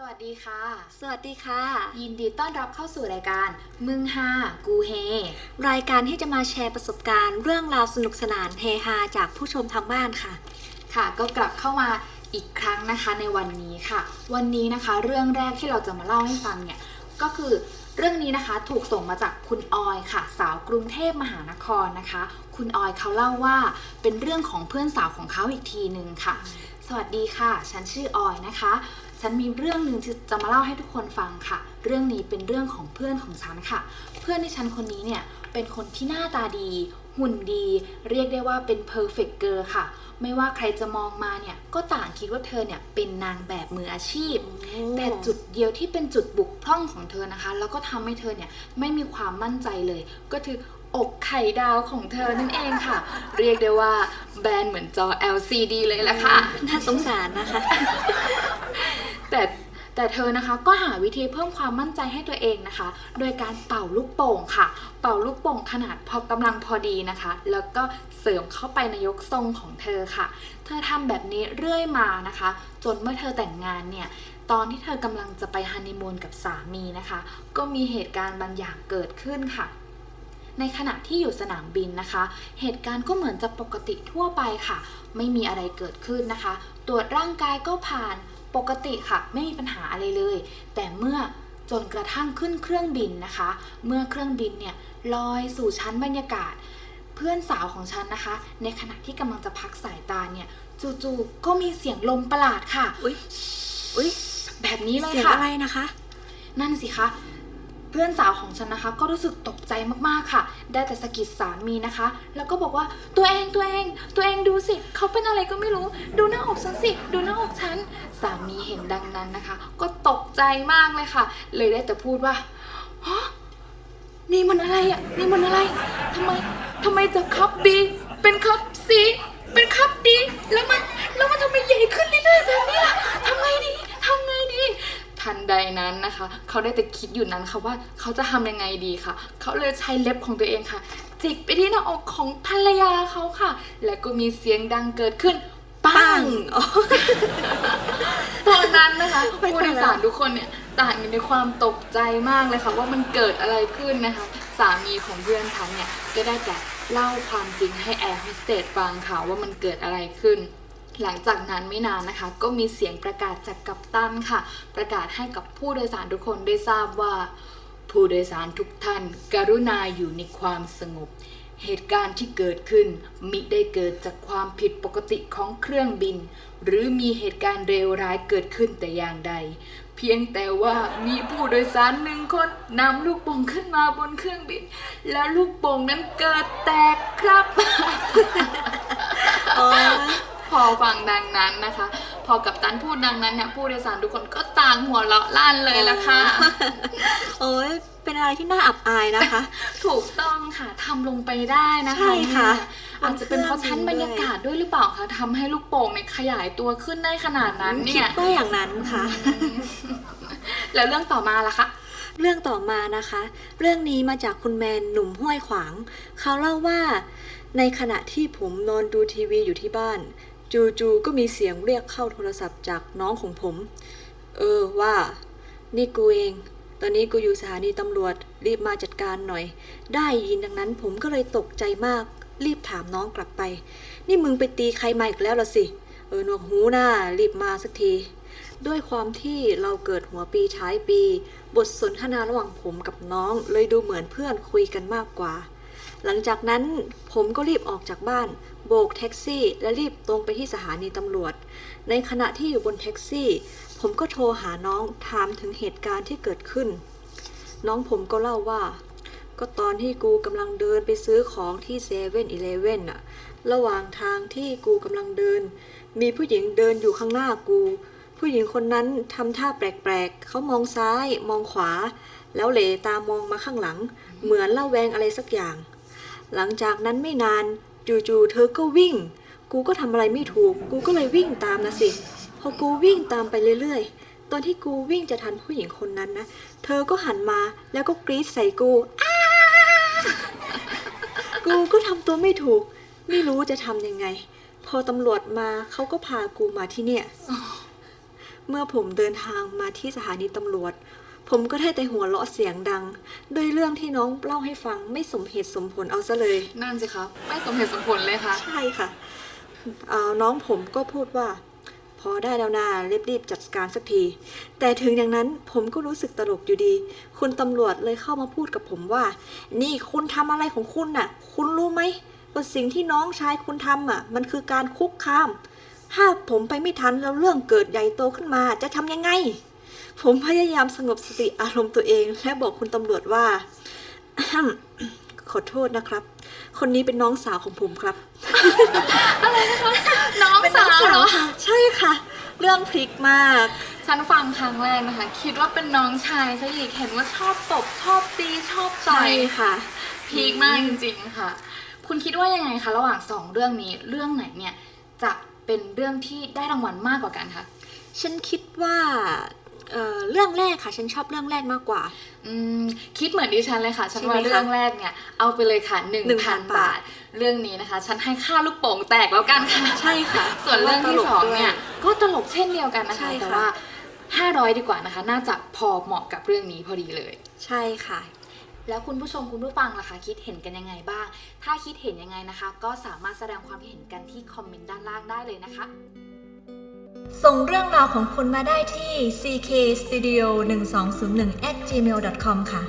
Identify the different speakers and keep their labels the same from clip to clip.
Speaker 1: ค่ะ
Speaker 2: สวัสดีค่ะ
Speaker 1: ยินดีต้อนรับเข้าสู่รายการ มึงฮากูเฮ
Speaker 2: รายการที่จะมาแชร์ประสบการณ์ เรื่องราวสนุกสนานเฮฮาจากผู้ชมทางบ้านค่ะ
Speaker 1: ค่ะ ก็กลับเข้ามาอีกครั้งนะคะในวันนี้ค่ะ วันนี้นะคะเรื่องแรกที่เราจะมาเล่าให้ฟังเนี่ย ก็คือเรื่องนี้นะคะถูกส่งมาจากคุณออยค่ะ สาวกรุงเทพมหานครนะคะ คุณออยเขาเล่าว่าเป็นเรื่องของเพื่อนสาวของเขาอีกทีหนึ่งค่ะ สวัสดีค่ะ ฉันชื่อออยนะคะ ฉันมีเรื่องหนึ่งที่จะมาเล่าให้ทุกคนฟังค่ะ เรื่องนี้เป็นเรื่องของเพื่อนของฉันค่ะ เพื่อนที่ฉันคนนี้เนี่ยเป็นคนที่หน้าตาดี หุ่นดี เรียกได้ว่าเป็น perfect girl ค่ะ ไม่ว่าใครจะมองมาเนี่ยก็ต่างคิดว่าเธอเนี่ยเป็นนางแบบมืออาชีพ แต่จุดเดียวที่เป็นจุดบุกพร่องของเธอนะคะ แล้วก็ทำให้เธอเนี่ยไม่มีความมั่นใจเลย ก็คืออกไข่ดาวของเธอนั่นเองค่ะ เรียกได้ว่าแบรนด์เหมือนจอ LCD เลยละค่ะ
Speaker 2: น่าสงสารนะคะ
Speaker 1: แต่แต่เธอนะคะก็หาวิธีเพิ่มความมั่นใจให้ตัวเองนะคะ โดยการเป่าลูกโป่งค่ะ เป่าลูกโป่งขนาดพอกำลังพอดีนะคะ แล้วก็เสริมเข้าไปในยกทรงของเธอค่ะ เธอทำแบบนี้เรื่อยมานะคะ จนเมื่อเธอแต่งงานเนี่ยตอนที่เธอกำลังจะไปฮันนีมูนกับสามีนะคะ ก็มีเหตุการณ์บางอย่างเกิดขึ้นค่ะในขณะที่อยู่สนามบินนะคะ เหตุการณ์ก็เหมือนจะปกติทั่วไปค่ะ ไม่มีอะไรเกิดขึ้นนะคะ ตรวจร่างกายก็ผ่าน ปกติค่ะไม่มีปัญหาอะไรเลย แต่เมื่อจนกระทั่งขึ้นเครื่องบินนะคะ เมื่อเครื่องบินเนี่ยลอยสู่ชั้นบรรยากาศ เพื่อนสาวของฉันนะคะ ในขณะที่กำลังจะพักสายตาเนี่ยจู่ๆก็มีเสียงลมประหลาดค่ะ
Speaker 2: อุ๊ยอุ๊ย
Speaker 1: แบบนี้เลย
Speaker 2: เสียง
Speaker 1: ค่ะ
Speaker 2: อะไรนะคะ
Speaker 1: นั่นสิคะ เพื่อนสาวของฉันนะคะ ก็รู้สึกตกใจมากๆค่ะ ได้แต่สะกิดสามีนะคะ แล้วก็บอกว่าตัวเองตัวเอง ตัวเองดูสิเขาเป็นอะไรก็ไม่รู้ ดูหน้าอกฉันสิดูหน้าอกฉันสามีเห็นดังนั้นนะคะ ก็ตกใจมากเลยค่ะ เลยได้แต่พูดว่าฮะนี่มันอะไรอะนี่มันอะไรทำไมทำไมจะคับบีเป็นคับซีเป็นคับดีแล้วมันแล้วมันทำไมใหญ่ขึ้นเรื่อยๆแบบนี้ล่ะทำไงดีทำไงดี ทันใดนั้นนะคะ เขาได้แต่คิดอยู่นั้นค่ะว่าเขาจะทำยังไงดีค่ะ เขาเลยใช้เล็บของตัวเองค่ะ จิกไปที่หน้าอกของภรรยาเขาค่ะ และก็มีเสียงดังเกิดขึ้นปั
Speaker 2: ปั
Speaker 1: ง
Speaker 2: งอ๋อ
Speaker 1: ตอนนั้นนะคะ
Speaker 2: ไม่
Speaker 1: ผู้
Speaker 2: ทั
Speaker 1: โด
Speaker 2: น
Speaker 1: ย
Speaker 2: แล้ว
Speaker 1: สารทุกคนเนี่ยต่างอยู่ในความตกใจมากเลยค่ะ ว่ามันเกิดอะไรขึ้นนะคะ สามีของเพื่อนฉันเนี่ยก็ได้แต่เล่าความจริงให้แอร์โฮสเตสฟังค่ะว่ามันเกิดอะไรขึ้น หลังจากนั้นไม่นานนะคะ ก็มีเสียงประกาศจากกัปตันค่ะ ประกาศให้กับผู้โดยสารทุกคนได้ทราบว่า ผู้โดยสารทุกท่าน กรุณาอยู่ในความสงบ เหตุการณ์ที่เกิดขึ้น มิได้เกิดจากความผิดปกติของเครื่องบิน หรือมีเหตุการณ์เลวร้ายเกิดขึ้นแต่อย่างใด เพียงแต่ว่ามีผู้โดยสารหนึ่งคนนำลูกโป่งขึ้นมาบนเครื่องบิน แล้วลูกโป่งนั้นเกิดแตกครับ พอฟังดังนั้นนะคะ พอกับตันพูดดังนั้นเนี่ยผู้โดยสารทุกคนก็ต่างหัวเราะลั่นเลยละค่ะ
Speaker 2: โอ้ยเป็นอะไรที่น่าอับอายนะคะ
Speaker 1: ถูกต้องค่ะทำลงไปได้นะคะ
Speaker 2: ใช่ค่ะ
Speaker 1: เนี่ยอาจจะเป็นเพราะชั้นบรรยากาศด้วยหรือเปล่าคะทำให้ลูกโป่งเนี่ยขยายตัวขึ้นได้ขนาดนั้น
Speaker 2: คิ
Speaker 1: เนี่
Speaker 2: ด
Speaker 1: ย
Speaker 2: ว่าอย่างนั้นค่ะ
Speaker 1: แล้วเรื่องต่อมาล่ะคะ
Speaker 2: เรื่องต่อมานะคะ เรื่องนี้มาจากคุณแมนหนุ่มห้วยขวาง เขาเล่าว่า ในขณะที่ผมนอนดูทีวีอยู่ที่บ้าน จู่ๆก็มีเสียงเรียกเข้าโทรศัพท์จากน้องของผม เออว่า นี่กูเอง ตอนนี้กูอยู่สถานีตำรวจ รีบมาจัดการหน่อย ได้ยินดังนั้นผมก็เลยตกใจมาก รีบถามน้องกลับไป นี่มึงไปตีใครมาอีกแล้วล่ะสิ เออหนวกหูหน้า รีบมาสักที ด้วยความที่เราเกิดหัวปีท้ายปี บทสนทนาระหว่างผมกับน้องเลยดูเหมือนเพื่อนคุยกันมากกว่า หลังจากนั้นผมก็รีบออกจากบ้าน โบกแท็กซี่และรีบตรงไปที่สถานีตำรวจ ในขณะที่อยู่บนแท็กซี่ ผมก็โทรหาน้องถามถึงเหตุการณ์ที่เกิดขึ้น น้องผมก็เล่าว่า ก็ตอนที่กูกำลังเดินไปซื้อของที่เซเว่นอีเลเว่นอะระหว่างทางที่กูกำลังเดิน มีผู้หญิงเดินอยู่ข้างหน้ากู ผู้หญิงคนนั้นทำท่าแปลกๆ เขามองซ้าย มองขวา แล้วเหลตามองมาข้างหลัง เหมือนเละแวงอะไรสักอย่าง หลังจากนั้นไม่นานจู่ๆเธอก็วิ่ง กูก็ทำอะไรไม่ถูก กูก็เลยวิ่งตามนะสิ พอกูวิ่งตามไปเรื่อยๆ ตอนที่กูวิ่งจะทันผู้หญิงคนนั้นนะ เธอก็หันมาแล้วก็กรีดใส่กูอ้ากูก็ทำตัวไม่ถูก ไม่รู้จะทำยังไง พอตำรวจมาเขาก็พากูมาที่เนี่ย เมื่อผมเดินทางมาที่สถานีตำรวจ ผมก็ได้แต่หัวเราะเสียงดัง โดยเรื่องที่น้องเล่าให้ฟังไม่สมเหตุสมผลเอาซะเลย
Speaker 1: นั่นสิครับ ไม่สมเหตุสมผลเลยค่ะ
Speaker 2: ใช่ค่ะเอ่อน้องผมก็พูดว่า พอได้แล้วนารีบๆจัดการสักที แต่ถึงอย่างนั้นผมก็รู้สึกตลกอยู่ดี คุณตำรวจเลยเข้ามาพูดกับผมว่า นี่คุณทำอะไรของคุณน่ะ คุณรู้ไหมว่าสิ่งที่น้องชายคุณทำอะ มันคือการคุกคาม ถ้าผมไปไม่ทันแล้วเรื่องเกิดใหญ่โตขึ้นมาจะทำยังไง ผมพยายามสงบสติอารมณ์ตัวเอง และบอกคุณตำรวจว่า ขอโทษนะครับ คนนี้เป็นน้องสาวของผมครับ
Speaker 1: น้อง
Speaker 2: เป็น
Speaker 1: สาวเหรอ
Speaker 2: ค่ะใช่ค่ะ เรื่องพลิกมาก
Speaker 1: ฉันฟังครั้งแรกนะคะ คิดว่าเป็นน้องชายซะอีกเห็นว่าชอบตบชอบตีชอบต่
Speaker 2: ใช่
Speaker 1: อย
Speaker 2: ค่ะ
Speaker 1: พีคมากจริงๆค่ะ คุณคิดว่ายังไงคะระหว่างสองเรื่องนี้เรื่องไหนเนี่ยจะเป็นเรื่องที่ได้รางวัลมากกว่ากันคะ
Speaker 2: ฉันคิดว่า เอ่อเรื่องแรกค่ะ ฉันชอบเรื่องแรกมากกว่า
Speaker 1: อืมคิดเหมือนดิฉันเลยค่ะฉัน
Speaker 2: ใช่ไหม
Speaker 1: ว่า
Speaker 2: คะ
Speaker 1: เรื่องแรกเนี่ยเอาไปเลยค่ะหนึ่งพัน
Speaker 2: 1,000
Speaker 1: บาท เรื่องนี้นะคะ ฉันให้ค่าลูกโป่งแตกแล้วกันค่ะ
Speaker 2: ใช่ค่ะ
Speaker 1: ส่วนเรื่องที่สองเนี่ยก็ตลกเช่นเดียวกันนะ
Speaker 2: ใช่
Speaker 1: คะ
Speaker 2: ค่ะ
Speaker 1: แต่ว่า 500 ดีกว่านะคะ น่าจะพอเหมาะกับเรื่องนี้พอดีเลย
Speaker 2: ใช่ค่ะ
Speaker 1: แล้วคุณผู้ชมคุณผู้ฟังล่ะคะ คิดเห็นกันยังไงบ้าง ถ้าคิดเห็นยังไงนะคะ ก็สามารถแสดงความคิดเห็นกันที่คอมเมนต์ด้านล่างได้เลยนะคะ
Speaker 2: ส่งเรื่องราวของคุณมาได้ที่ ckstudio 1201 at gmail com ค่ะ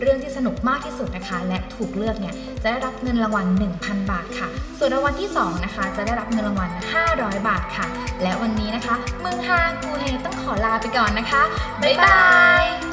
Speaker 1: เรื่องที่สนุกมากที่สุดนะคะ และถูกเลือกเนี่ยจะได้รับเงินรางวัล 1,000 บาทค่ะ ส่วนรางวัลที่ 2 นะคะ จะได้รับเงินรางวัล 500 บาทค่ะ และวันนี้นะคะมืองฮากูเฮต้องขอลาไปก่อนนะคะ บ๊ายบาย